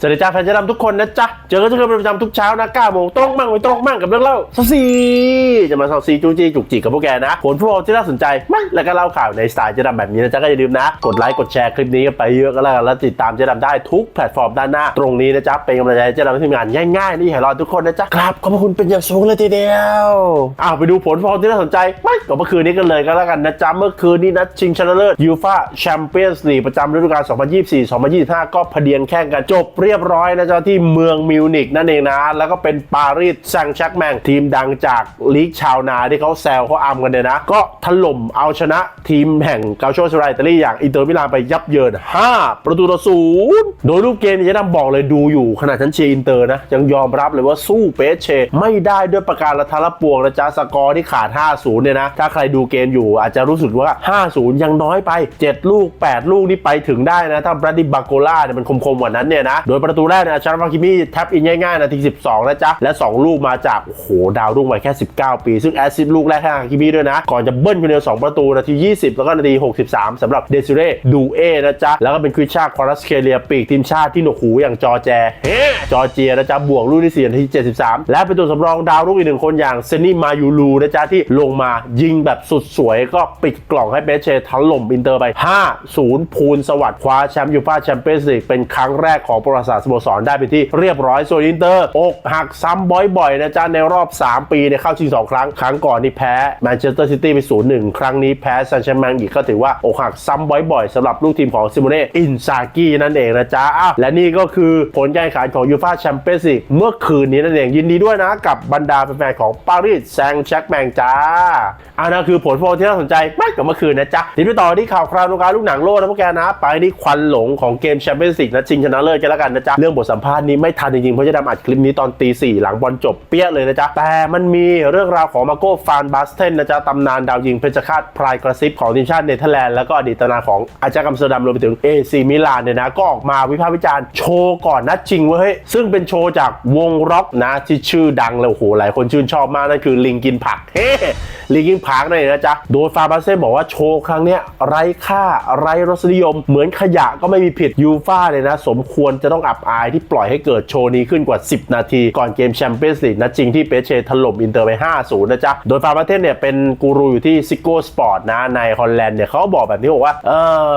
สวัสดีจ้าแฟนเจะดำทุกคนนะจ๊ะ เจอกันทุกคนเป็นประจำทุกเช้านะ9โมงตรงมั่งไม่ตรงมั่งกับเรื่องเล่าซาซีจะมาซาซีจูจีจุกจิกกับพวกแกนะผลฟุตบอลที่น่าสนใจไม่แล้วก็เล่าข่าวในสไตล์เจะดำแบบนี้นะจ๊ะก็อย่าลืมนะ กดไลค์กดแชร์คลิปนี้กันไปเยอะก็แล้วกันแล้วติดตามเจะดำได้ทุกแพลตฟอร์มด้านหน้า ตรงนี้นะจ๊ะเป็นกำลังใจให้เจะดำทีมงานง่ายๆนี่ให้รอทุกคนนะจ๊ะครับขอบพระคุณเป็นอย่างสูงเลยทีเดียวอ้าวไปดูผลฟุตบอลที่น่าสนใจไม่ก็เมื่อคืนนี้กันเลยก็แล้วกันนะจ๊ะเมื่อคืนนี้นัดชิงชนะเลิศยูฟ่าแชมเปี้ยนส์ลีกประจำฤดูกาล2024-2025 ก็พเดียนแข่งกันจบเเรียบร้อยนะจ๊ะที่เมืองมิวนิกนั่นเองนะ แล้วก็เป็นปารีสแซงชร์กแมงทีมดังจากลีกชาวนาที่เขาแซวเขาอัมกันเนี่ยนะ ก็ถล่มเอาชนะทีมแห่งเกาโชสไรอิตาลีอย่างอินเตอร์มิลานไปยับเยิน 5 ประตูต่อศูนย์โดยรูปเกมเนี่ยจะนำบอกเลยดูอยู่ขนาดฉันเชียร์อินเตอร์นะ ยังยอมรับเลยว่าสู้เปเช ไม่ได้ด้วยประการละทาละปวงนะจ๊ะสกอร์ที่ขาด 50 เนี่ยนะ ถ้าใครดูเกมอยู่อาจจะรู้สึกว่า 50 ยังน้อยไป 7 ลูก 8 ลูกนี่ไปถึงได้นะ ถ้าบรัดดิบาโกล่าเนี่ยมันคมๆกว่านั้นเนี่ยนะโดยประตูแรกเนี่ยชาร์ฟาคิมิแท็บอินง่ายๆนาที12 นะจ๊ะ และ 2 ลูกมาจาก โอ้โห ดาวรุ่งวัยแค่ 19 ปี ซึ่งแอสซิสต์ลูกแรกให้ฮาคิมิด้วยนะ ก่อนจะเบิ้ลคนเดียว2ประตูนาที 20 แล้วก็นาที 63 สำหรับเดซิเร่ดูเอนะจ๊ะ แล้วก็เป็นคริสชาควารัสเคเลียปีกทีมชาติที่หนวกหูอย่างจอแจเฮ้จอเจียนะจ๊ะบวกลูกที่4นาที 73 และเป็นตัวสำรองดาวรุ่งอีกหนึ่งคนอย่างเซนี่มายูลูนะจ๊ะที่ลงมายิงแบบสุดสวยก็ปิดกล่องให้เบสเชถล่มอินเตอร์ไป 5-0 พูนสวัสดิ์คว้าแชมป์ยูฟ่าแชมเปี้ยนส์ลีกเป็นครั้งแรกของประวัติศาสตร์สโมสรได้เป็นที่เรียบร้อยส่วนอินเตอร์อกหักซ้ำบ่อยๆนะจ๊ะในรอบ 3 ปีเนี่ยเข้าชิง 2 ครั้ง ครั้งก่อนนี่แพ้แมนเชสเตอร์ซิตี้ไป 0-1 ครั้งนี้แพ้ซันแชมแมงอีกก็ถือว่าอกหักซ้ำบ่อยๆสำหรับลูกทีมของซิโมเน่อินซากินั่นเองนะจ๊ะอ้าวและนี่ก็คือผลการแข่งขันของยูฟ่าแชมเปี้ยนส์ลีกเมื่อคืนนี้นั่นเองยินดีด้วยนะกับบรรดาแฟนๆของปารีสแซงต์แชร์กแมงจ้า อันนั้นคือผลโพลที่น่าสนใจไม่กับเมื่อคืนนะจ๊ะทีนี้ต่อที่ข่าวคราววงการลูกหนังโลกนะพวกแกนะไปที่ควันหลงของเกมแชมเปี้ยนส์ลีกนะชิงชนะเลิศกันแล้วกันนะจ๊ะเรื่องบทสัมภาษณ์นี้ไม่ทันจริงๆเพราะจะดำอัดคลิปนี้ตอนตีสี่หลังบอลจบเปี้ยเลยนะจ๊ะแต่มันมีเรื่องราวของมาโก้ฟานบาสเทนนะจ๊ะตำนานดาวยิงเพชรฆาตพรายกระซิบของทีมชาติเนเธอร์แลนด์แล้วก็อดีตตำนานของอาจารย์กัมสเตอร์ดัมรวมไปถึงเอซีมิลานเนี่ยนะก็ออกมาวิพากษ์วิจารณ์โชว์ก่อนนัดชิงเว้ยซึ่งเป็นโชว์จากวงร็อกนะที่ชื่อดังเลยโอ้โหหลายคนชื่นชอบมากนั่นคือลิงกินผักเฮ้ลิงกินผักนั่นเองนะจ๊ะ โดยฟาบาเซ่บอกว่าโชว์ครั้งเนี้ยไร้ค่าไร้รสนิยม เหมือนขยะก็ไม่มีผิดยูฟ่าเลยนะ สมควรจะต้องอับอายที่ปล่อยให้เกิดโชว์นี้ขึ้นกว่า 10 นาที ก่อนเกมแชมเปี้ยนส์ลีกนะจริงที่เปเชถล่มอินเตอร์ไป 5-0 นะจ๊ะ โดยฟาบาเซ่เนี่ยเป็นกูรูอยู่ที่ซิโก้สปอร์ตนะในฮอลแลนด์เนี่ยเขาบอกแบบนี้บอกว่าเออ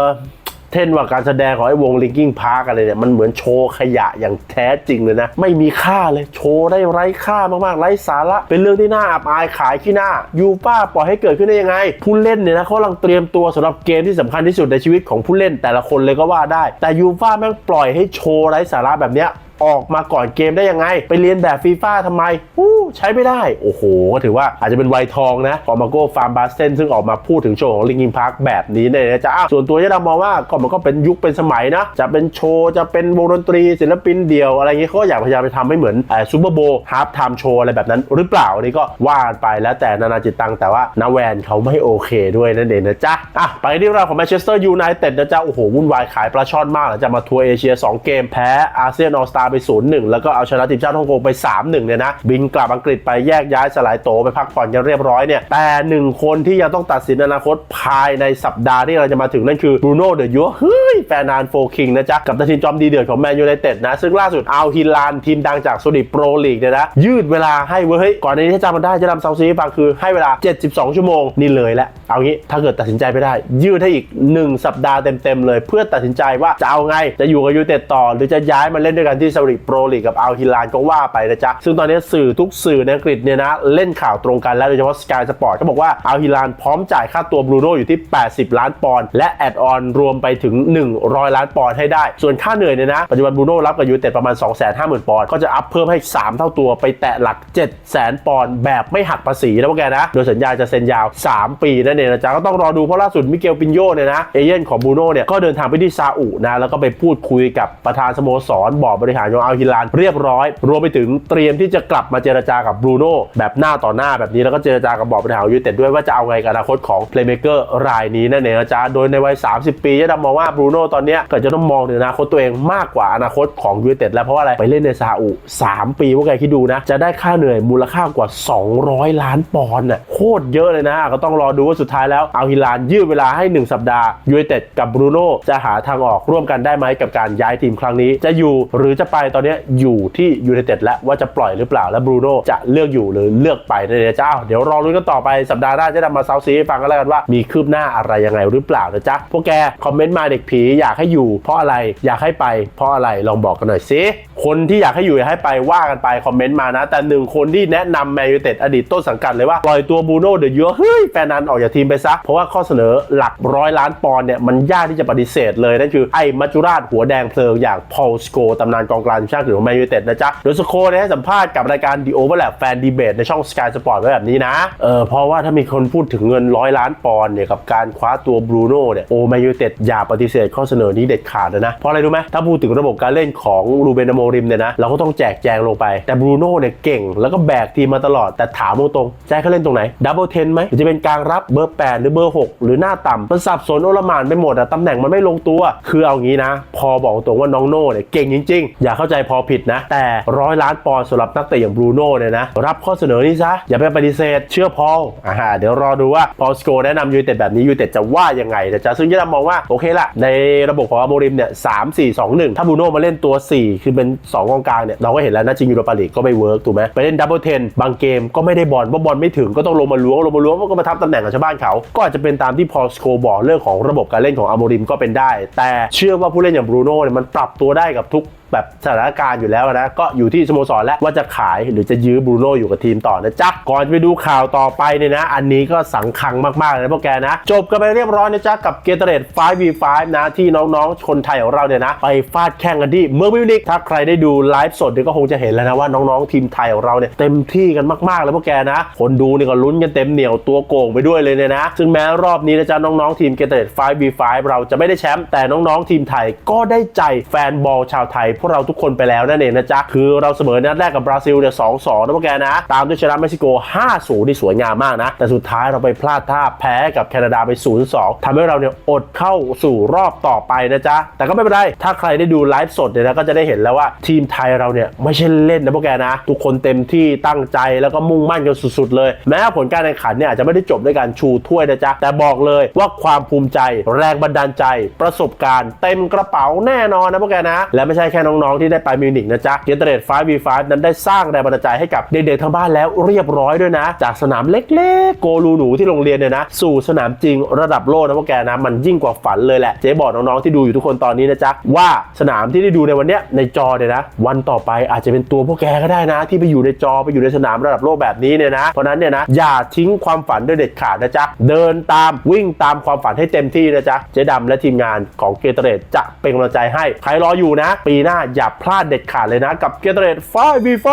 เท่นว่าการแสดงของไอ้วงลิงกิ้งพาร์กอะไรเนี่ยมันเหมือนโชว์ขยะอย่างแท้จริงเลยนะ ไม่มีค่าเลยโชว์ได้ไร้ค่ามากๆ ไร้สาระ เป็นเรื่องที่น่าอับอายขายขี้หน้ายูป้าปล่อยให้เกิดขึ้นได้ยังไง ผู้เล่นเนี่ยนะเขากำลังเตรียมตัวสำหรับเกมที่สำคัญที่สุดในชีวิตของผู้เล่นแต่ละคนเลยก็ว่าได้ แต่ยูฟ่าแม่งปล่อยให้โชว์ไร้สาระแบบเนี้ย ออกมาก่อนเกมได้ยังไง ไปเรียนแบบฟีฟ่าทำไมอู้ใช้ไม่ได้ โอ้โห ก็ถือว่าอาจจะเป็นไวยทองนะของมาโก้ฟาร์มบาสเทนซึ่งออกมาพูดถึงโชว์ของลิงกินพาร์คแบบนี้เนี่ยนะจ๊ะส่วนตัวเนี่เรามองว่าก็มันก็เป็นยุคเป็นสมัยนะ จะเป็นโชว์จะเป็นวงดนตรีศิลปินเดี่ยวอะไรเงี้ยเขาอยากพยายามไปทำให้เหมือนซูเปอร์โบว์ฮาร์ปไทม์โชว์อะไรแบบนั้นหรือเปล่าอันนี้ก็ว่ากันไปแล้วแต่นานาจิตตังแต่ว่านาแวนเขาไม่โอเคด้วยนั่นเองนะจ๊ะอะไปที่เรื่องของแมนเชสเตอร์ยูไนเต็ดนะจ๊ะโอ้โหวุ่นวายขายปลาช่อนมากหลังจากมาทัวร์เอเชีย 2 เกมแพ้อาเซียนออสตาไป 0-1 แล้วก็เอาชนะทีมชาติฮ่องกงไป 3-1 เนี่ยนะ บินกลับอังกฤษไปแยกย้ายสลายโตไปพักผ่อนกันเรียบร้อยเนี่ย แต่หนึ่งคนที่ยังต้องตัดสินอนาคตภายในสัปดาห์ที่เราจะมาถึงนั่นคือบรูโน่เดอะยัวเฮ้ยแฟนนานโฟคิงนะจ๊ะ กับทีมจอมดีเดือดของแมนยูไนเต็ดนะ ซึ่งล่าสุดเอาฮิลานทีมดังจากสุดิโปรลีกเนี่ยนะยืดเวลาให้เว้ยเฮ้ยก่อนในนี้ถ้าจำมันได้จะนำเซาซีฟังคือให้เวลา 72 ชั่วโมงนี่เลยแหละ เอางี้ถ้าเกิดตัดสินใจไม่ได้ ยืดให้อีก 1 สัปดาห์เต็มๆเลย เพื่อตัดสินใจว่าจะเอาไงจะอยู่กับยูเต็ดต่อ หรือจะย้ายมาเล่นด้วยกันที่ซาอุดิโปรลีกกับอัลฮิลานก็ว่าไปนะจ๊ะซึ่งตอนนี้สื่อทุกสื่อในอังกฤษเนี่ยนะเล่นข่าวตรงกันแล้วโดยเฉพาะสกายสปอร์ตก็บอกว่าอัลฮิลานพร้อมจ่ายค่าตัวบรูโน่อยู่ที่ 80 ล้านปอนด์และแอดออนรวมไปถึง 100 ล้านปอนด์ให้ได้ ส่วนค่าเหนื่อยเนี่ยนะปัจจุบันบรูโน่รับกับยูเต็ดประมาณ 250,000 ปอนด์ก็จะอัพเพิ่มให้ 3 เท่าตัวไปแตะหลัก 700,000 ปอนด์แบบไม่หักภาษีนะพวกแกนะโดยสัญญาจะเซ็นยาว 3 ปีนั่นเองนะจ๊ะก็ต้องรอดูเพราะล่าสุดมิเกลปินโยเนี่ยนะเอเย่นของบูโน่เนี่ยก็เดินทางไปที่ซาอุนะแล้วก็ไปพูดคุยกับประธานสโมสรบอร์ดบริหารของอัลฮิลานเรียบร้อย รวมไปถึงเตรียมที่จะกลับมาเจรจากับบรูโน่แบบหน้าต่อหน้าแบบนี้แล้วก็เจรจากับบอร์ดบริหารยูเต็ดด้วยว่าจะเอาไงกับอนาคตของเพลย์เมเกอร์รายนี้นั่นเองนะจ๊ะโดยในวัย 30 ปีจะดำมองว่าบรูโน่ตอนนี้ก็จะต้องมองถึงอนาคตตัวเองมากกว่าอนาคตของยูเต็ดแล้วเพราะว่าอะไรไปเล่นในซาอุ 3 ปีพวกแกคิดดูนะจะได้ค่าเหนื่อยมูลค่ากว่า 200 ล้านปอนด์น่ะโคตรเยอะเลยนะก็ต้องรอดูว่าสุดดท้ายแล้วเอาฮิลานยืดเวลาให้ 1 สัปดาห์ยูไนเต็ดกับบรูโน่จะหาทางออกร่วมกันได้ไหมกับการย้ายทีมครั้งนี้ จะอยู่หรือจะไปตอนนี้อยู่ที่ยูไนเต็ดแล้วว่าจะปล่อยหรือเปล่าและบรูโน่จะเลือกอยู่หรือเลือกไปนั่นเองจ้าเดี๋ยวรอรุ้นกันต่อไปสัปดาห์หน้าจะนำมาเซาซีฟังกันแล้วกันว่ามีคืบหน้าอะไรยังไงหรือเปล่านะจ๊ะพวกแกคอมเมนต์มาเด็กผีอยากให้อยู่ เพราะอะไรอยากให้ไป เพราะอะไรลองบอกกันหน่อยสิคนที่อยากให้อยู่อยากให้ไปว่ากันไปคอมเมนต์มานะ แต่หนึ่งคนที่แนะนำแมนยูไนเต็ดอดีตต้นสังกัดเลยว่าปล่อยตัวบรูโน่เดอะเยอะเฮ้ยแฟนนันออกจากทีมไปซะ เพราะว่าข้อเสนอหลักร้อยล้านปอนด์เนี่ยมันยากที่จะปฏิเสธเลยนั่นคือไอ้มัจจุราชหัวแดงเพลิงอย่างพอลสโกตำนานกองกลางทีมชาติของแมนยูเต็ดนะจ๊ะโดยสโคเนี่ยให้สัมภาษณ์กับรายการ The Overlap Fan Debate ในช่อง Sky Sport ไว้แบบนี้นะเออเพราะว่าถ้ามีคนพูดถึงเงินร้อยล้านปอนด์เนี่ยกับการคว้าตัวบรูโน่เนี่ยโอแมนยูเต็ดอย่าปฏิเสธข้อเสนอนี้เด็ดขาดเลยนะเพราะอะไรรู้ไหมถ้าพูดถึงระบบการเล่นของรูเบนโมริมเนี่ยนะเราก็ต้องแจกแจงลงไป แต่บรูโน่เนี่ยเก่งแล้วก็แบกทีมมาตลอดแต่ถามตรงๆแจกเขาเล่นตรงไหนดับเบิลเทนไหมหรือจะเป็นกลางรับเบอร์8หรือเบอร์ 6 หรือหน้าต่ำมันสับสนโอลมานไปหมดอะตำแหน่งมันไม่ลงตัว คือเอางี้นะ พอบอกตรงว่าน้องโน่เนี่ยเก่งจริง ๆ อย่าเข้าใจพอผิดนะ แต่ร้อยล้านปอนด์สำหรับนักเตะอย่างบรูโน่เนี่ยนะ รับข้อเสนอนี้ซะ อย่าไปปฏิเสธ เชื่อพอลอ่าเดี๋ยวรอดูว่าพอลสโกแนะนำยูเต็ดแบบนี้ยูเต็ดจะว่ายังไงนะจ๊ะซึ่งยะมองว่าโอเคละในระบบของอาโมริมเนี่ยสามสี่สองหนึ่งถ้าบรูโน่มาเล่นตัว 4 คือเป็น2กองกลางเนี่ยเราก็เห็นแล้วนะจริงยูโรปาลีกก็ไม่เวิร์กถูกไหมไปเล่นดับเบิลเทนบางเกมก็ไม่ได้บอลเพราะบอลไม่ถึงก็ต้องลงมาล้วงลงมาล้วงก็มาทับตำแหน่งกับชาวบ้านเขาก็อาจจะเป็นตามที่พอสโคบอกเรื่องของระบบการเล่นของอาโมริมก็เป็นได้ แต่เชื่อว่าผู้เล่นอย่างบรูโน่เนี่ยมันปรับตัวได้กับทุก แบบสถานการณ์อยู่แล้วนะ ก็อยู่ที่สโมสรแล้วว่าจะขายหรือจะยื้อบรูโน่อยู่กับทีมต่อนะจ๊ะ ก่อนไปดูข่าวต่อไปเนี่ยนะ อันนี้ก็สังคังมากๆเลยพวกแกนะ จบกันไปเรียบร้อยนะจ๊ะ กับเกเตเรต 5v5 นะ ที่น้องๆ คนไทยของเราเนี่ยนะ ไปฟาดแข่งกันที่เมืองมิวนิกถ้าใครได้ดูไลฟ์สดเนี่ยก็คงจะเห็นแล้วนะว่าน้องๆ ทีมไทยของเราเนี่ยเต็มที่กันมากๆเลยพวกแกนะ คนดูเนี่ยก็ลุ้นกันเต็มเหนียวตัวโก่งไปด้วยเลยเนี่ยนะ ซึ่งแม้รอบนี้นะจ๊ะน้องๆทีมเกเตเรต 5v5 เราจะไม่ได้แชมป์แต่น้องๆทีมไทยก็ได้ใจแฟนบอลชาวไทยพวกเราทุกคนไปแล้วนั่นเองนะจ๊ะ คือเราเสมอนัดแรกกับบราซิลเนี่ยสองสองนะพวกแกนะ ตามด้วยชนะเม็กซิโก5-0นี่สวยงามมากนะ แต่สุดท้ายเราไปพลาดท่าแพ้กับแคนาดาไป0-2ทำให้เราเนี่ยอดเข้าสู่รอบต่อไปนะจ๊ะ แต่ก็ไม่เป็นไร ถ้าใครได้ดูไลฟ์สดเนี่ยนะก็จะได้เห็นแล้วว่าทีมไทยเราเนี่ยไม่ใช่เล่นนะพวกแกนะ ทุกคนเต็มที่ตั้งใจแล้วก็มุ่งมั่นกันสุดๆ เลย แม้ผลการแข่งขันเนี่ยอาจจะไม่ได้จบด้วยการชูถ้วยนะจ๊ะ แต่บอกเลยว่าความภูมิใจ แรงบันดาลใจ ประสบการณ์ เต็มกระเป๋าแน่นอนนะพวกแกนะ และไม่ใช่แค่น้องๆที่ได้ไปมิวนิกนะจ๊ะเกตเรต 5v5 นั้นได้สร้างแรงบันดาลใจให้กับเด็กๆทั้งบ้านแล้วเรียบร้อยด้วยนะ จากสนามเล็กๆ โกลูหนูที่โรงเรียนเนี่ยนะ สู่สนามจริงระดับโลกนะพวกแกนะ มันยิ่งกว่าฝันเลยแหละ เจ๊บอกน้องๆที่ดูอยู่ทุกคนตอนนี้นะจ๊ะ ว่าสนามที่ได้ดูในวันเนี้ยในจอเนี่ยนะ วันต่อไปอาจจะเป็นตัวพวกแกก็ได้นะ ที่ไปอยู่ในจอไปอยู่ในสนามระดับโลกแบบนี้เนี่ยนะเพราะนั้นเนี่ยนะอย่าทิ้งความฝันด้วยเด็ดขาดนะจ๊ะเดินตามวิ่งตามความฝันให้เต็มที่นะจ๊ะเจ๊ดำและทีมงานของเกเตเรตจะเป็นกำลังใจให้ใครรออยู่นะ ปีหน้าอย่าพลาดเด็ดขาดเลยนะกับเกตเรต 5v5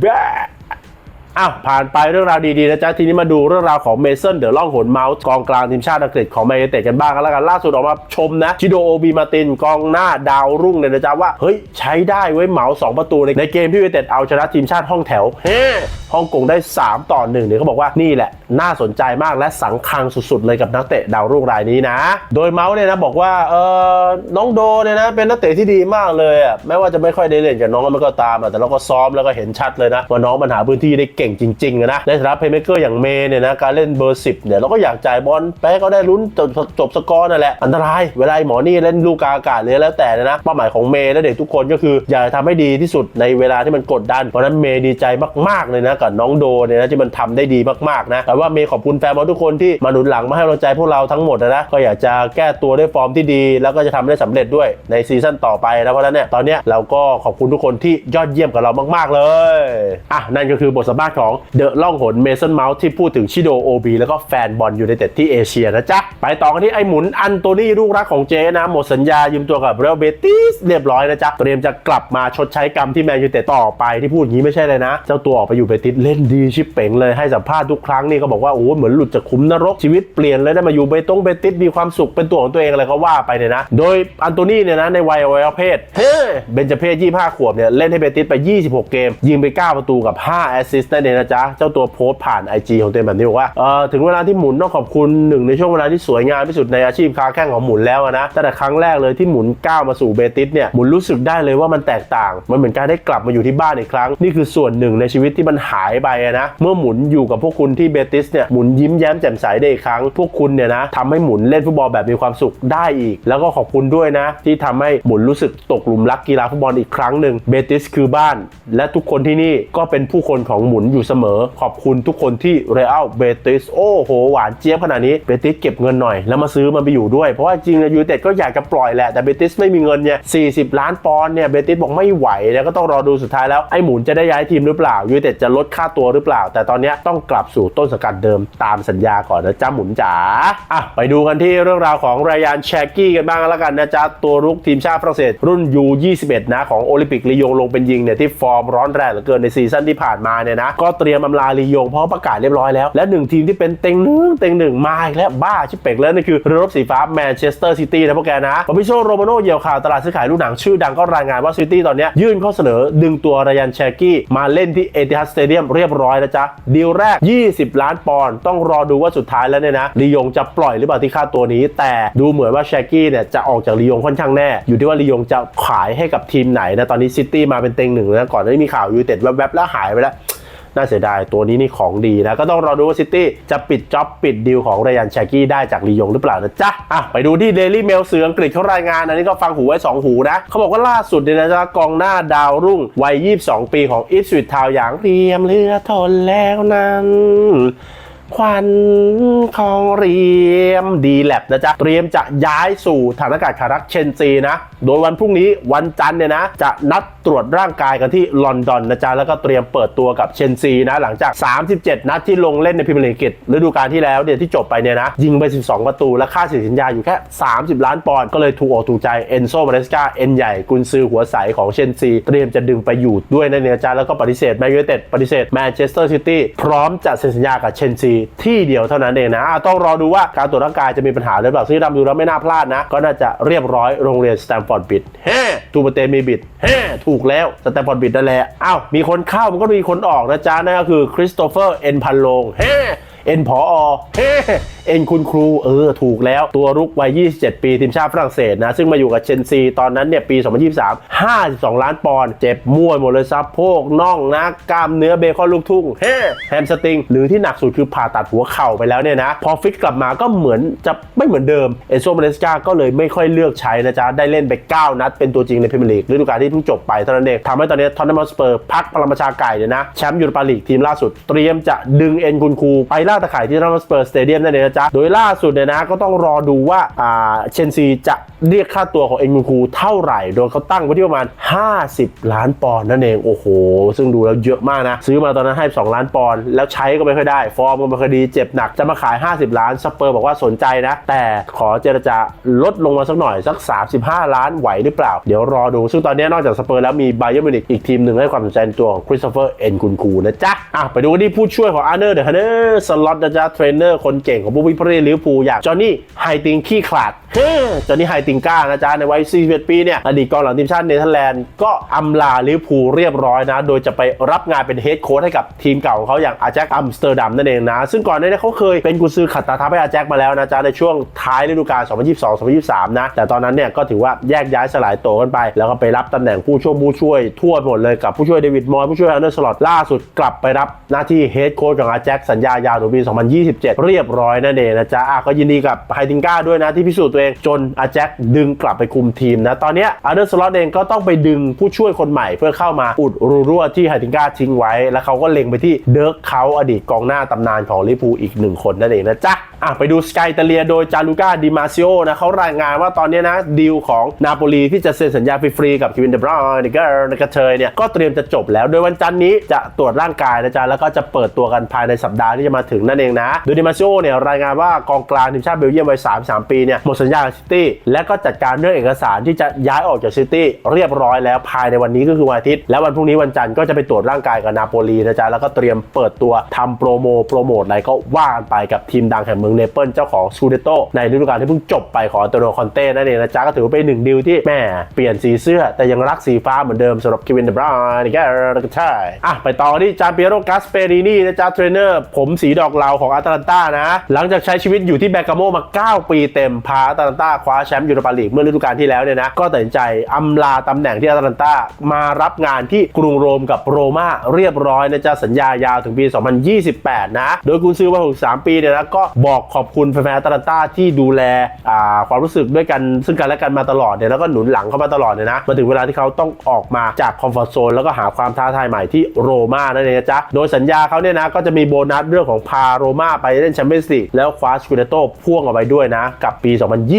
แบะ อ้าวผ่านไปเรื่องราวดีๆนะจ๊ะทีนี้มาดูเรื่องราวของเมสันเดอร์ล่องหนเมาส์กองกลางทีมชาติอังกฤษของแมนยูเต็ดกันบ้างกันแล้วกันล่าสุดออกมาชมนะชิโดโอบีมาตินกองหน้าดาวรุ่งเนี่ยนะจ๊ะว่าเฮ้ยใช้ได้เว้ยเมาสองประตูในในเกมที่ยูเต็ดเอาชนะทีมชาติห้องแถวเฮ้ฮ่องกงได้ 3 ต่อ1เนี่ยเขาบอกว่านี่แหละน่าสนใจมากและสังคังสุดๆ เลยกับนักเตะดาวรุ่งรายนี้นะ โดยเมาส์เนี่ยนะบอกว่าเออน้องโดเนี่ยนะเป็นนักเตะที่ดีมากเลยอะแม้ว่าจะไม่ค่อยได้เล่นกับน้องมันก็ตามอะแต่เราก็ซ้อมแล้วก็เห็นชัดเลยนะว่าน้องมันหาพื้นที่ได้เก่งจริงๆอะนะในฐานะเพย์เมคเกอร์อย่างเมย์เนี่ยนะการเล่นเบอร์10เนี่ยเราก็อยากจ่ายบอลไปให้เขาได้ลุ้นจบจบสกอร์นั่นแหละอันตรายเวลาไอหมอนี่เล่นลูกกาอากาศเลยแล้วแต่นะเป้าหมายของเมย์และเด็กทุกคนก็คืออยากจะทำให้ดีที่สุดในเวลาที่มันกดดัน เพราะนั้นเมย์ดีใจมากๆเลยนะกับน้องโดเนี่ยนะที่มันทำได้ดีมากๆนะแต่ว่าเมย์ขอบคุณแฟนบอลทุกคนที่มาหนุนหลังมาให้กำลังใจพวกเราทั้งหมดนะก็อยากจะแก้ตัวด้วยฟอร์มที่ดี แล้วก็จะทำได้สำเร็จด้วยในซีซั่นต่อไปนะเพราะฉะนั้นเนี่ยตอนเนี้ยเราก็ขอบคุณทุกคนที่ยอดเยี่ยมกับเรามาก ๆเลยอะนั่นก็คือบทสัมภาษณ์ของเดอะล่องหนเมสันเมาส์ที่พูดถึงชิโดโอบีแล้วก็แฟนบอลยูไนเต็ดที่เอเชียนะจ๊ะ ไปต่อกันที่ไอ้หมุนอันโตนี่ลูกรักของเจนะหมดสัญญายืมตัวกับเรอัลเบติสเรียบร้อยนะจ๊ะ เตรียมจะกลับมาชดใช้กรรมที่แมนยูไนเต็ดต่อไปที่พูดอย่างนี้ไม่ใช่เลยนะ เจ้าตัวออกไปอยู่เบติสเล่นดีชิปเป๋งเลยให้สัมภาษณ์ทุกครั้งนี่ก็บอกว่าโอ้เหมือนหลุดจากขุมนรกชีวิตเปลี่ยนเลยได้มาอยู่เบตงเบติสมีความสุขเป็นตัวของตัวเองอะไรก็ว่าไปเนี่ยนะ โดยอันโตนี่เนี่ยนะในวัยวัยวะเพศเฮ้เบนจเพศ25 ขวบเนี่ยเล่นให้เบติสไป 26 เกม ยิงไป 9 ประตูกับ 5 แอสซิสต์ในนั่นเองนะจ๊ะ เจ้าตัวโพสต์ผ่าน IG ของตัวเองแบบนี้บอกว่าเออถึงเวลาที่หมุนต้องขอบคุณหนึ่งในช่วงเวลาที่สวยงามที่สุดในอาชีพค้าแข่งของหมุนแล้วนะตั้งแต่ครั้งแรกเลยที่หมุนก้าวมาสู่เบติสเนี่ยหมุนรู้สึกได้เลยว่ามันแตกต่าง มันเหมือนการได้กลับมาอยู่ที่บ้านอีกครั้ง นี่คือส่วนหนึ่งในชีวิตที่มันหายไปนะเมื่อหมุนอยู่กับพวกคุณที่เบติสเนี่ยหมุนยิ้มแย้มแจ่มใสได้อีกครั้ง พวกคุณเนี่ยนะทำให้หมุนเล่นฟุตบอลแบบมีความสุขได้อีก แล้วก็ขอบคุณด้วยนะ ที่ทำให้หมุนรู้สึกตกหลุมรักกีฬาฟุตบอลอีกครั้งหนึ่งเบติสคือบ้าน และทุกคนที่นี่ก็เป็นผู้คนของหมุนอยู่เสมอ ขอบคุณทุกคนที่เรอัลเบติสโอ้โห หวานเจี๊ยบขนาดนี้เบติสเก็บเงินหน่อย แล้วมาซื้อมันไปอยู่ด้วย เพราะว่าจริงๆยูเต็ดก็อยากจะปล่อยแหละ แต่เบติสไม่มีเงินเนี่ย40ล้านปอนด์เนี่ยเบติสบอกไม่ไหวแล้วก็ต้องรอดูสุดท้ายแล้ว ไอ้หมุนจะได้ย้ายทีมหรือเปล่ายูเต็ดจะลดค่าตัวหรือเปล่า แต่ตอนนี้ต้องกลับสู่ต้นสังกัดเดิมตามสัญญาก่อนนะจ๊ะหมุนจ๋าอะไปดูกันที่เรื่องราวของรายานแชกกี้กันบ้างแล้วกันนะจ๊ะตัวรุกทีมชาติฝรั่งเศสรุ่น U21 นะของโอลิมปิกลียงลงเป็นยิงเนี่ยที่ฟอร์มร้อนแรงเหลือเกินในซีซั่นที่ผ่านมาเนี่ยนะก็เตรียมอำลาลียงเพราะประกาศเรียบร้อยแล้ว และหนึ่งทีมที่เป็นเต็งหนึ่งเต็งหนึ่งมาอีกแล้วบ้าชิบเป็กแล้วนี่คือเรือรบสีฟ้าแมนเชสเตอร์ซิตี้นะพวกแกนะปอมิโชโรมาโนเยียวข่าวตลาดซื้อขายลูกหนังชื่อดังก็รายงานว่าซิตี้ตอนนี้ยื่นข้อเสนอดึงตัวรยันแชกกี้มาเล่นที่เอติฮัดสเตเดียมเรียบร้อยนะจ๊ะดีลแรก 20 ล้านปอนด์ต้องรอดูว่าสุดท้ายแล้วเนี่ยนะลียงจะปล่อยหรือเปล่าที่ค่าตัวนี้ แต่ดูเหมือนว่าแชกกี้เนี่ยจะออกจากลียงค่อนข้างแน่ อยู่ที่ว่าลียงจะขายให้กับทีมไหนนะตอนนี้ซิตี้มาเป็นเต็งหนึ่งนะก่อนหน้านี้มีข่าวยูเต็ดแวบๆแล้วหายไปแล้ว น่าเสียดายตัวนี้นี่ของดีนะ ก็ต้องรอดูว่าซิตี้จะปิดจ็อบปิดดีลของรยันแชกี้ได้จากลียงหรือเปล่านะจ๊ะอะไปดูที่เดลี่เมลเสืออังกฤษเขารายงานอันนี้ก็ฟังหูไว้ 2 หูนะ เขาบอกว่าล่าสุดเนี่ยนะจ๊ะกองหน้าดาวรุ่ง วัย 22 ปีของอิสวิตทาวอย่างเรียมเรือทนแล้วนั้น ควันของเรียมดีแลบนะจ๊ะ เตรียมจะย้ายสู่ฐานอากาศคารักเชนซีนะ โดยวันพรุ่งนี้วันจันทร์เนี่ยนะ จะนัดตรวจร่างกายกันที่ลอนดอนนะจ๊ะ แล้วก็เตรียมเปิดตัวกับเชนซีนะ หลังจาก 37 นัดที่ลงเล่นในพรีเมียร์ลีกอังกฤษฤดูกาลที่แล้วเนี่ยที่จบไปเนี่ยนะยิงไป 12 ประตูและค่าเสียสัญญาอยู่แค่ 30 ล้านปอนด์ก็เลยถูกอกถูกใจเอนโซมาเรสกาเอ็นใหญ่กุนซือหัวใสของเชนซีเตรียมจะดึงไปอยู่ด้วยในเองนะจ๊ะแล้วก็ปฏิเสธแมนยูไนเต็ดปฏิเสธแมนเชสเตอร์ซิตี้พร้อมจะเซ็นสัญญากับเชนซีที่เดียวเท่านั้นเองนะอะต้องรอดูว่าการตรวจร่างกายจะมีปัญหาหรือเปล่าซึ่งดำดูแล้วไม่น่าพลาดนะ ก็น่าจะเรียบร้อยโรงเรียนสแตมฟอร์ดบิดเฮ้ทูปเตมีบิดเฮ้ถูกแล้วสแตมฟอร์ดบิดนั่นแหละอ้าวมีคนเข้ามันก็มีคนออกนะจ๊ะนั่นก็คือคริสโตเฟอร์เอ็นพันโลงเฮ้ เอ็นพอเฮ้เอ็นคุณครูเออถูกแล้วตัวรุกวัย 27 ปีทีมชาติฝรั่งเศสนะซึ่งมาอยู่กับเชนซี ตอนนั้นเนี่ยปี 2023 52 ล้านปอนด์เจ็บมั่วหมดเลยซับโพกน่องนะกล้ามเนื้อเบคอนลูกทุ่งเฮ้แฮมสตริง หรือที่หนักสุดคือผ่าตัดหัวเข่าไปแล้วเนี่ยนะ พอฟิตกลับมาก็เหมือนจะไม่เหมือนเดิม เอโซมาเลสกาก็เลยไม่ค่อยเลือกใช้นะจ๊ะ ได้เล่นไป 9 นัดเป็นตัวจริงในพรีเมียร์ลีกฤดูกาลที่เพิ่งจบไปเท่านั้นเองทำให้ตอนนี้ทอนนัมสเปอร์พักประชาไก่เนี่ยนะแชมป์ยูโรปาลีกทีมล่าสุดเตรียมจะดึงเอ็นคุณครูไปล่าตะข่ายที่ทอนนัมสเปอร์สเตเดียมนั่นเองนะจ๊ะ โดยล่าสุดเนี่ยนะก็ต้องรอดูว่าอ่าเชนซีจะเรียกค่าตัวของเอ็นคุณครูเท่าไหร่ โดยเขาตั้งไว้ที่ประมาณ 50 ล้านปอนด์นั่นเอง โอ้โห ซึ่งดูแล้วเยอะมากนะ ซื้อมาตอนนั้นให้ 2 ล้านปอนด์แล้วใช้ก็ไม่ค่อยได้ ฟอร์มก็ไม่ค่อยดี เจ็บหนัก จะมาขาย 50 ล้านสเปอร์บอกว่าสนใจนะ แต่ขอเจรจาลดลงมาสักหน่อยสัก 35 ล้านไหวหรือเปล่า เดี๋ยวรอดู ซึ่งตอนนี้นอกจากสเปอร์แล้วมีไบเอร์มินิกอีกทีมหนึ่งให้ความสนใจตัวของคริสโตเฟอร์เอ็นคุนคูนะจ๊ะอะไปดูกันที่ผู้ช่วยของอาร์เนอร์เดอะฮันเนอร์สล็อตนะจ๊ะเทรนเนอร์คนเก่งของผู้วิพรีลิเวอร์พูลอย่างจอห์นนี่ไฮติงขี้ขลาดเฮ้จอห์นนี่ไฮติงก้านะจ๊ะในวัย 41 ปีเนี่ยอดีตกองหลังทีมชาติเนเธอร์แลนด์ก็อำลาลิเวอร์พูลเรียบร้อยนะ โดยจะไปรับงานเป็นเฮดโค้ชให้กับทีมเก่าของเขาอย่างอาแจ็คอัมสเตอร์ดัมนั่นเองนะ ซึ่งก่อนหน้านี้เขาเคยเป็นกุญซือขัดตาทัพให้อาแจ็คมาแล้วนะจ๊ะในช่วงท้ายฤดูกาล 2022-2023 นะ แต่ตอนนั้นเนี่ยก็ถือว่าแยกย้ายสลายตัวกันไป แล้วก็ไปรับตำแหน่งผู้ช่วยผู้ช่วยทั่วหมดเลยกับผู้ช่วยเดวิดมอยผู้ช่วยอันเดอร์สลอตล่าสุดกลับไปรับหน้าที่เฮดโค้ชของอาแจ็คสัญญายาวถึงปี 2027 เรียบร้อยนั่นเองนะจ๊ะอะก็ยินดีกับไฮติงก้าด้วยนะที่พิสูจน์ตัวเองจนอาแจ็คดึงกลับไปคุมทีมนะ ตอนนี้อาร์เดอร์สลอตเองก็ต้องไปดึงผู้ช่วยคนใหม่เพื่อเข้ามาอุดรูรั่วที่ไฮติงก้าทิ้งไว้ แล้วเขาก็เล็งไปที่เดิร์กเขาอดีตกองหน้าตำนานของลิเวอร์พูลอีกหนึ่งคนนั่นเองนะจ๊ะ อะไปดูสกายเตเลียโดยจารุก้าดิมาซิโอนะเขารายงานว่าตอนนี้นะดีลของนาโปลีที่จะเซ็นสัญญาฟรีๆกับคิวินเดบรอนนิเกอร์นกระเทยเนี่ยก็เตรียมจะจบแล้ว โดยวันจันนี้จะตรวจร่างกายนะจ๊ะแล้วก็จะเปิดตัวกันภายในสัปดาห์ที่จะมาถึงนั่นเองนะ โดยดิมาซิโอเนี่ยรายงานว่ากองกลางทีมชาติเบลเยียมวัย33 ปีเนี่ยหมดสัญญากับซิตี้และก็จัดการเรื่องเอกสารที่จะย้ายออกจากซิตี้เรียบร้อยแล้วภายในวันนี้ก็คือวันอาทิตย์และวันพรุ่งนี้วันจันทร์ก็จะไปตรวจร่างกายกับนาโปลีนะจ๊ะแล้วก็เตรียมเปิดตัวทำโปรโมโปรโมทอะไรก็ว่ากันไปกับทีมดังแห่งเมืองมืองเนเปิลเจ้าของซูเดโตในฤดูกาลที่เพิ่งจบไปของอันโตโนคอนเต้นั่นเองนะจ๊ะก็ถือว่าเป็นหนึ่งดีลที่แม่เปลี่ยนสีเสื้อ แต่ยังรักสีฟ้าเหมือนเดิมสำหรับเควินเดบรอนนี่ก็ใช่อะไปต่อที่จานเปียโรกัสเปรินีนะจ๊ะเทรนเนอร์ผมสีดอกเหลาของอาตาลันตานะ หลังจากใช้ชีวิตอยู่ที่แบกาโมมา 9 ปีเต็มพาอาตาลันตาคว้าแชมป์ยูโรปาลีกเมื่อฤดูกาลที่แล้วเนี่ยนะก็ตัดสินใจอำลาตำแหน่งที่อาตาลันตามารับงานที่กรุงโรมกับโรม่าเรียบร้อยนะจ๊ะสัญญายาวถึงปี 2028 นะ โดยกุนซือวัย63ปีเนี่ยนะก็บอกขอบคุณแฟนๆอาตาลันตาที่ดูแลความรู้สึกด้วยกันซึ่งกันและกันมาตลอดเนี่ยแล้วก็หนุนหลังเข้ามาตลอดเนี่ยนะมาถึงเวลาที่เขาต้องออกมาจากคอมฟอร์ทโซนแล้วก็หาความท้าทายใหม่ที่โรม่านั่นเองนะจ๊ะโดยสัญญาเขาเนี่ยนะก็จะมีโบนัสเรื่องของพาโรม่าไปเล่นแชมเปี้ยนส์ลีกแล้วคว้าสกูเดโต้พ่วงเอาไปด้วยนะ กับปี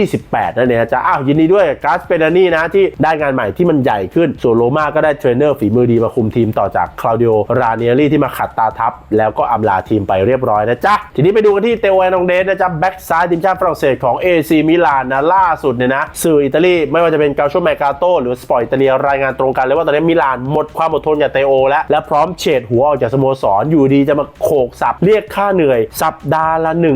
2028 นั่นเองนะจ๊ะอ้าวยินดีด้วยกาสเปนานี่นะที่ได้งานใหม่ที่มันใหญ่ขึ้นส่วนโรม่าก็ได้เทรนเนอร์ฝีมือดีมาคุมทีมต่อจากคลาวดิโอราเนียรี่ที่มาขัดตาทับแล้วก็อำลาทีมไปเรียบร้อยนะจ๊ะทีนี้ไปดูกันที่เตโอแอนองเดสนะจ๊ะแบ็กซ้ายทีมชาติฝรั่งเศสของ AC มิลานนะล่าสุดเนี่ยนะสื่ออิตาลีไม่ว่าจะเป็นกาโชแมกาโตหรือสปอร์ตอิตาเลียรายงานตรงกันเลยว่าตอนนี้มิลานหมดความอดทนกับเตโอแล้วและพร้อมเฉดหัวออกจากสโมสรอยู่ดีจะมาโขกสับเรียกค่าเหนื่อย สัปดาห์ละ1 3 0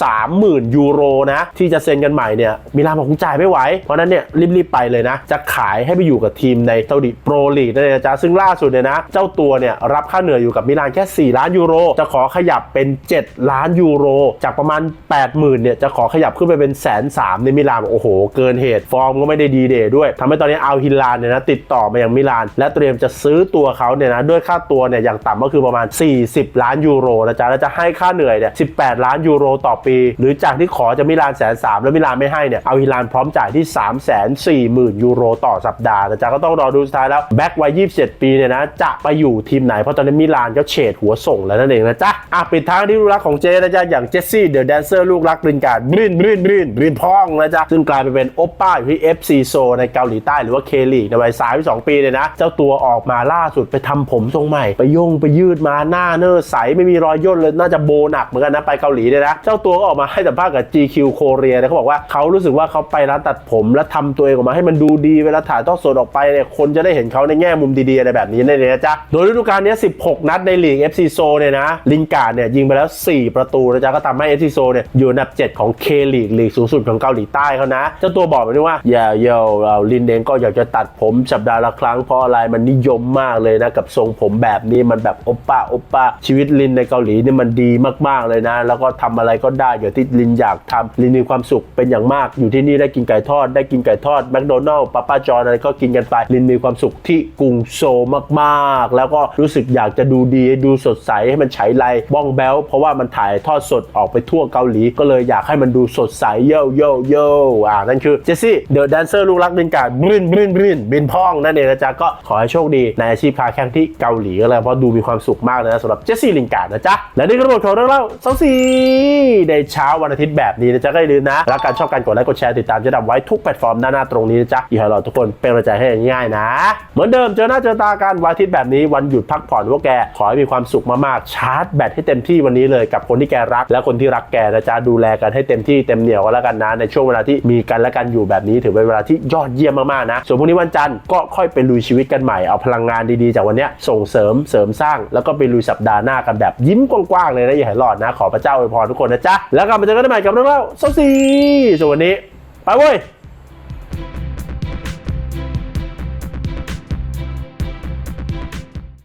0 0 0 ยูโรนะที่จะเซ็นกันใหม่เนี่ยมิลานบอกคงจ่ายไม่ไหว เพราะฉะนั้นเนี่ยรีบๆไปเลยนะ จะขายให้ไปอยู่กับทีมในซาอุดิโปรลีกนั่นเองนะจ๊ะซึ่งล่าสุดเนี่ยนะเจ้าตัวเนี่ยรับค่าเหนื่อยอยู่กับมิลานแค่ 4 ล้านยูโรจะขอขยับเป็น 7 ล้านยูโรจากประมาณ 80,000เนี่ยจะขอขยับขึ้นไปเป็นแสนสามในมิลานโอ้โห เกินเหตุฟอร์มก็ไม่ได้ดีเดย์ด้วยทำให้ตอนนี้อัลฮิลลานเนี่ยนะติดต่อมาอย่างมิลาน และเตรียมจะซื้อตัวเขาเนี่ยนะด้วยค่าตัวเนี่ยอย่างต่ำก็คือประมาณ 40 ล้านยูโรนะจ๊ะแล้วจะให้ค่าเหนื่อยเนี่ย18 ล้านยูโรต่อปี หรือจากที่ขอจะมิลานแสนสามแล้วมิลานไม่ให้เนี่ยอัลฮิลลานพร้อมจ่ายที่ 3 4 0 0 0 0 ยูโรต่อสัปดาห์นะจ๊ะก็ต้องรอดูสุดท้ายแล้วแบ็กวัย27 ปีเนี่ยนะจะไปอยู่ทีมไหนเพราะตอนนี้มิลานก็เฉดหัวส่งแล้วนั่นเองนะจ๊ะอะปิดท้ายที่ลูรักของเจนะจ๊ะอย่างเจสซี่เดอะแดนเซอร์ลูกรักบรินการบรินบรินบรินบรินพ่องนะจ๊ะซึ่งกลายไปเป็นโอปป้าอยู่ที่ FC โซในเกาหลีใต้หรือว่าเคลีกในวัย 32 ปีเนี่ยนะ เจ้าตัวออกมาล่าสุดไปทำผมทรงใหม่ ไปย่งไปยืดมาหน้าเนอร์ใสไม่มีรอยย่นเลย น่าจะโบหนักเหมือนกันนะ ไปเกาหลีเนี่ยนะ เจ้าตัวก็ออกมาให้สัมภาษณ์กับ GQ โคเรียนะเขาบอกว่าเขารู้สึกว่าเขาไปร้านตัดผม แล้วทำตัวเองออกมาให้มันดูดีเวลาถ่ายทอดสดออกไปเนี่ยคนจะได้เห็นเขาในแง่มุมดีๆอะไรแบบนี้นั่นเองนะจ๊ะโดยฤดูกาลนี้ 16 นัดในลีก FC โซเนี่ยนะลินการ์ดเนี่ยยิงไปแล้ว 4 ประตูนะจ๊ะก็ทำให้ FC โซเนี่ยอยู่อันดับ 7 ของ K ลีกลีกสูงสุดของเกาหลีใต้เขานะเจ้าตัวบอกแบบนี้ว่าอย่าเยาเราลินเองก็อยากจะตัดผมสัปดาห์ละครั้งเพราะอะไรมันนิยมมากเลยนะกับทรงผมแบบนี้มันแบบโอปป้าโอปป้าชีวิตลินในเกาหลีนี่มันดีมากๆเลยนะ แล้วก็ทำอะไรก็ได้อย่างที่ลินอยากทำลินมีความสุขเป็นอย่างมาก อยู่ที่นี่ได้กินไก่ทอดได้กินไก่ทอดแมคโดนัลล์ป้าป้าจอนอะไรก็กินกันไปลินมีความสุขที่กรุงโซมากๆ แล้วก็รู้สึกอยากจะดูดีดูสดใสให้มันฉายไลบ้องแบ้วเพราะว่ามันถ่ายทอดสดออกไปไปทั่วเกาหลี ก็เลยอยากให้มันดูสดใสโยโยโยอ่านั่นคือเจสซี่เดอะแดนเซอร์ลูกรักลินการบรินบรินบรินบินพ่องนั่นเองนะจ๊ะก็ขอให้โชคดีในอาชีพคาแข่งที่เกาหลีก็แล้วเพราะดูมีความสุขมากเลยนะสำหรับเจสซี่ลินการ์ดนะจ๊ะและนี่ก็ทั้งหมดของเรื่องเล่าเซาซีในเช้าวันอาทิตย์แบบนี้นะจ๊ะก็อย่าลืมนะรักการชอบการกดไลค์กดแชร์ติดตามจะดำไว้ทุกแพลตฟอร์มหน้าๆตรงนี้นะจ๊ะอยากให้เราทุกคนเป็นกำลังใจให้ง่ายๆนะ เหมือนเดิมเจอหน้าเจอตากันวันอาทิตย์แบบนี้วันหยุดพักผ่อนพวกแกขอให้มีความสุขมากๆชาร์จแบตให้เต็มที่วันนี้เลยกับคนที่แกรักและคนที่รักแกนะจ๊ะดูแลกันให้เต็มที่เต็มเหนียวก็แล้วกันนะ ในช่วงเวลาที่มีกันและกันอยู่แบบนี้ถือเป็นเวลาที่ยอดเยี่ยมมากๆนะส่วนพรุ่งนี้วันจันทร์ก็ค่อยไปลุยชีวิตกันใหม่เอาพลังงานดีๆจากวันนี้ส่งเสริมเสริมสร้าง แล้วก็ไปลุยสัปดาห์หน้ากันแบบยิ้มกว้างๆเลยนะอย่าให้รอดนะ ขอพระเจ้าอวยพรทุกคนนะจ๊ะแล้วกลับมาเจอกันใหม่กับเรื่องเล่าซซีส่วนวันนี้ ไปเว้ย